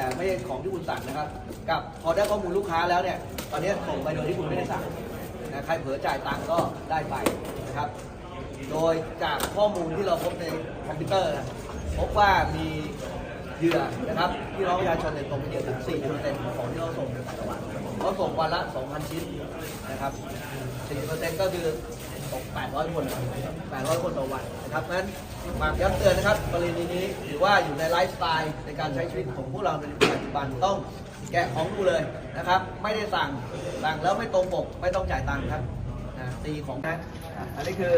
แต่ไม่ใช่ของที่คุณสั่งนะครับ กับพอได้ข้อมูลลูกค้าแล้วเนี่ย ตอนนี้ส่งไปโดยที่คุณไม่ได้สั่งนะใครเผลอจ่ายตังก็ได้ไปนะครับ โดยจากข้อมูลที่เราพบในคอมพิวเตอร์นะพบว่ามีเหยื่อนะครับที่น้องประชาชนเนี่ยตกเป็นเหยื่อถึง4%ของที่เราส่งในต่างจังหวัดเขาส่งวันละ 2,000 ชิ้นนะครับ 4%ก็คือ ตก 800 คนนะครับ800 คนต่อวันนะครับนั้นฝาย้ำเตือนนะครับกรณีนี้ถือว่าอยู่ในไลฟ์สไตล์ในการใช้ชีวิตของพวกเราในปัจจุบันต้องแกะของดูเลยนะครับ ไม่ได้สั่งสั่งแล้วไม่ตรงปกไม่ต้องจ่ายตังค์ครับนะตีของนะอันนี้คือ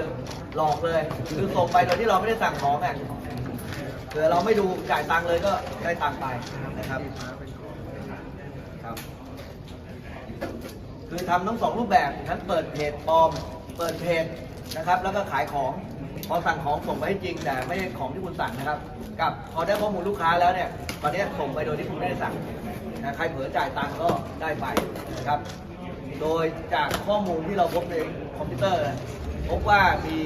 หลอกเลยคือส่งไปโดยที่เราไม่ได้สั่งของอะเผื่อเราไม่ดูจ่ายตังค์เลยก็ได้ตังค์ไปนะครับครับ คือทำทั้งสองรูปแบบทั้งเปิดเพจปลอม เปิดเพจนะครับ แล้วก็ขายของพอสั่งของส่งไปให้จริงแต่ไม่ใช่ของที่คุณสั่งนะครับ กับพอได้ข้อมูลลูกค้าแล้วเนี่ยตอนนี้ส่งไปโดยที่คุณไม่ได้สั่งนะใครเผลอจ่ายตังค์ก็ได้ไปนะครับ โดยจากข้อมูลที่เราพบในคอมพิวเตอร์ พบว่ามี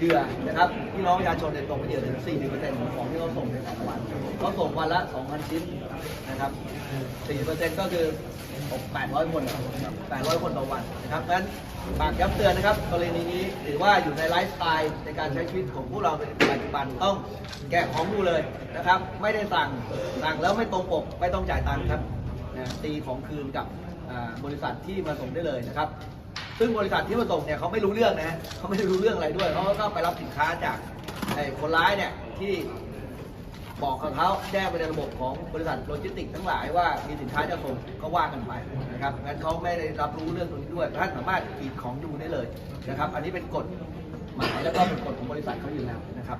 เหยื่อนะครับที่น้องประชาชนเนี่ยตกเป็นเหยื่อถึง 40%ของที่เขาส่งในแต่ละวันเขาส่งวันละ 2,000 ชิ้นนะครับ4%ก็คือตก800 คนนะครับ800 คนต่อวันนะครับเพราะฉะนั้นฝากย้ำเตือนนะครับกรณีนี้ถือว่าอยู่ในไลฟ์สไตล์ในการใช้ชีวิตของพวกเราในปัจจุบันต้องแกะของดูเลยนะครับ ไม่ได้สั่งสั่งแล้วไม่ตรงปกไม่ต้องจ่ายตังค์ครับนะตีของคืนกับบริษัทที่มาส่งได้เลยนะครับ ซึ่งบริษัทที่มาส่งเนี่ยเขาไม่รู้เรื่องนะเขาไม่ได้รู้เรื่องอะไรด้วยเขาก็ไปรับสินค้าจากไอ้คนร้ายเนี่ยที่บอกกับเขาแจ้งไปในระบบของบริษัทโลจิสติกส์ทั้งหลายว่ามีสินค้าจะส่งก็ว่ากันไปนะครับงั้นเขาไม่ได้รับรู้เรื่องตรงนี้ด้วยท่านสามารถขีดของดูได้เลยนะครับ อันนี้เป็นกฎหมายแล้วก็เป็นกฎของบริษัทเขาอยู่แล้วนะครับ